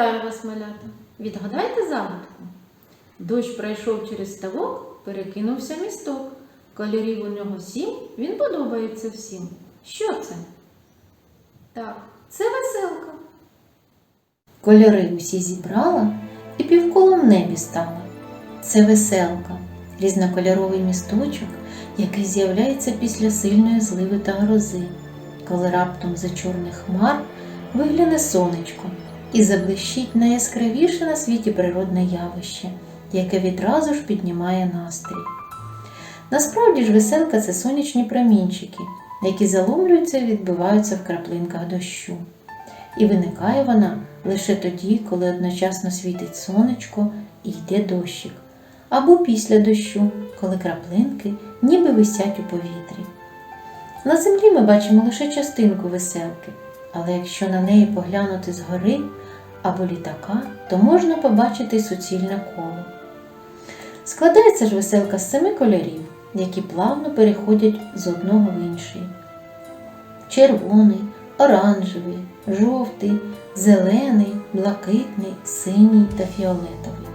Вітаю вас, малята! Відгадайте загадку. Дощ пройшов через ставок, перекинувся місток. Кольорів у нього сім, він подобається всім. Що це? Так, це веселка. Кольори усі зібрала і півколом небі стала. Це веселка, різнокольоровий місточок, який з'являється після сильної зливи та грози, коли раптом за чорних хмар вигляне сонечко і заблищить найяскравіше на світі природне явище, яке відразу ж піднімає настрій. Насправді ж веселка це сонячні промінчики, які заломлюються і відбиваються в краплинках дощу. І виникає вона лише тоді, коли одночасно світить сонечко і йде дощик, або після дощу, коли краплинки ніби висять у повітрі. На землі ми бачимо лише частинку веселки, але якщо на неї поглянути згори або літака, то можна побачити суцільне коло. Складається ж веселка з семи кольорів, які плавно переходять з одного в інший. Червоний, оранжевий, жовтий, зелений, блакитний, синій та фіолетовий.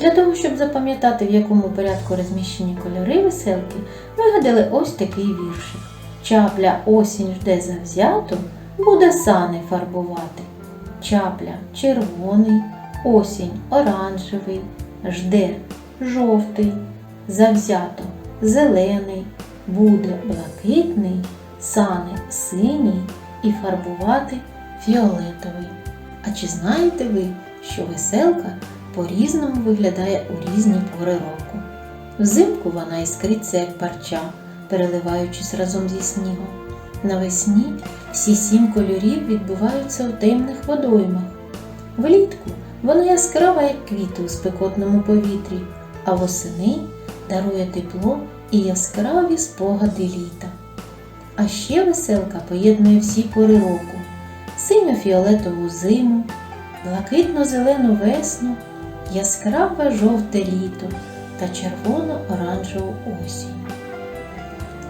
Для того, щоб запам'ятати, в якому порядку розміщені кольори веселки, вигадали ось такий віршик. Чапля осінь жде завзято, буде сани фарбувати. Чапля червоний, осінь оранжевий, жде жовтий, завзято зелений, буде блакитний, сани синій і фарбувати фіолетовий. А чи знаєте ви, що веселка по-різному виглядає у різні пори року? Взимку вона іскриться, як парча, переливаючись разом зі снігом. Навесні всі сім кольорів відбуваються у темних водоймах. Влітку вона яскрава, як квіти у спекотному повітрі, а восени дарує тепло і яскраві спогади літа. А ще веселка поєднує всі пори року: синьо-фіолетову зиму, блакитно-зелену весну, яскраве жовте літо та червоно-оранжеву осінь.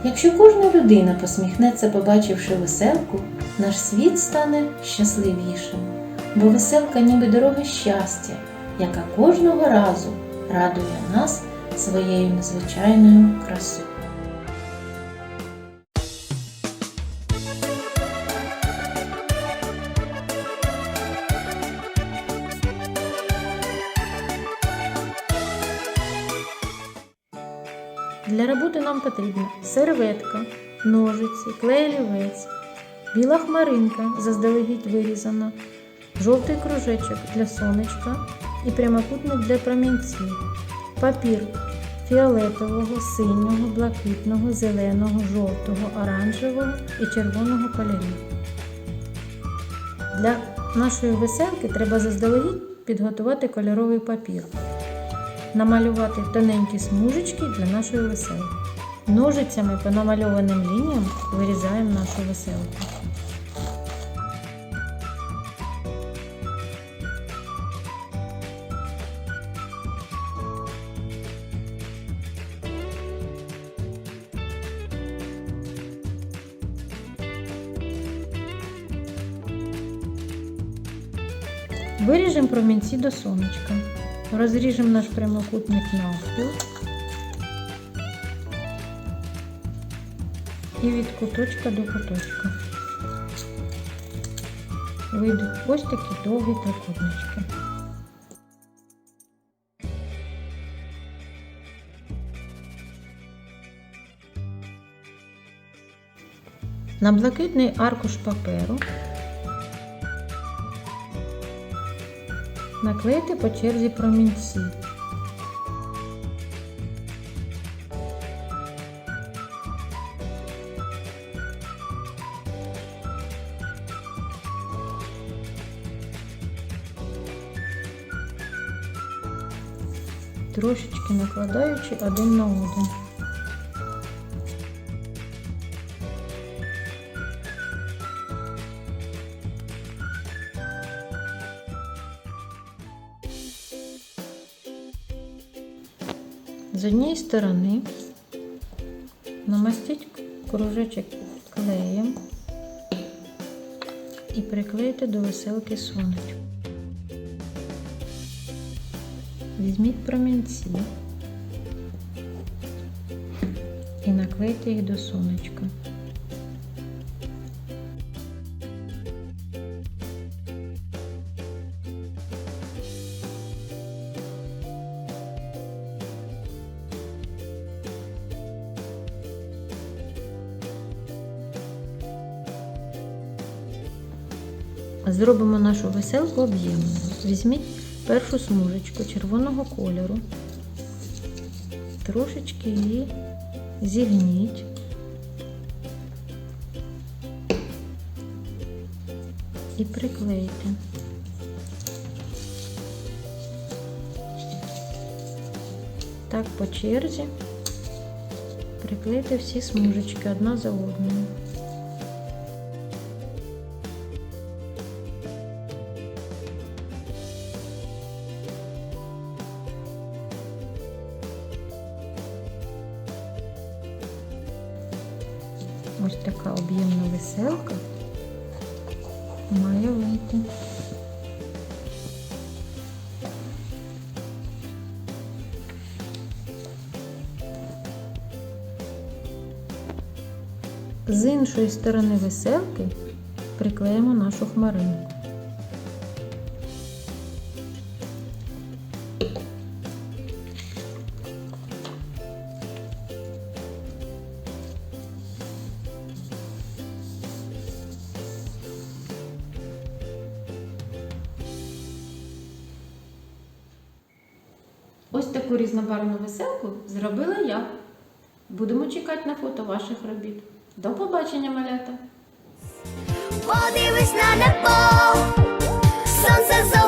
Якщо кожна людина посміхнеться, побачивши веселку, наш світ стане щасливішим, бо веселка ніби дорога щастя, яка кожного разу радує нас своєю незвичайною красою. Для роботи нам потрібна серветка, ножиці, клей олівець, біла хмаринка заздалегідь вирізана, жовтий кружечок для сонечка і прямокутник для промінців, папір фіолетового, синього, блакитного, зеленого, жовтого, оранжевого і червоного кольорів. Для нашої веселки треба заздалегідь підготувати кольоровий папір намалювати тоненькі смужечки для нашої веселки. Ножицями по намальованим лініям вирізаємо нашу веселку. Виріжемо промінці до сонечка. Розріжемо наш прямокутник навпіл і від куточка до куточка. Вийдуть ось такі довгі трикутнички. На блакитний аркуш паперу наклейте по черзі промінці. Трошечки накладаючи один на один. З однієї сторони намастіть кружочок клеєм і приклейте до веселки сонечку. Візьміть промінці і наклейте їх до сонечка. Зробимо нашу веселку об'ємною. Візьміть першу смужечку червоного кольору, трошечки її зігніть. І приклейте. Так по черзі приклейте всі смужечки одна за одною. Ось така об'ємна веселка має вийти. З іншої сторони веселки приклеїмо нашу хмаринку. Таку різнобарвну веселку зробила я. Будемо чекати на фото ваших робіт. До побачення, малята! Подивись на небо, сонце золоте.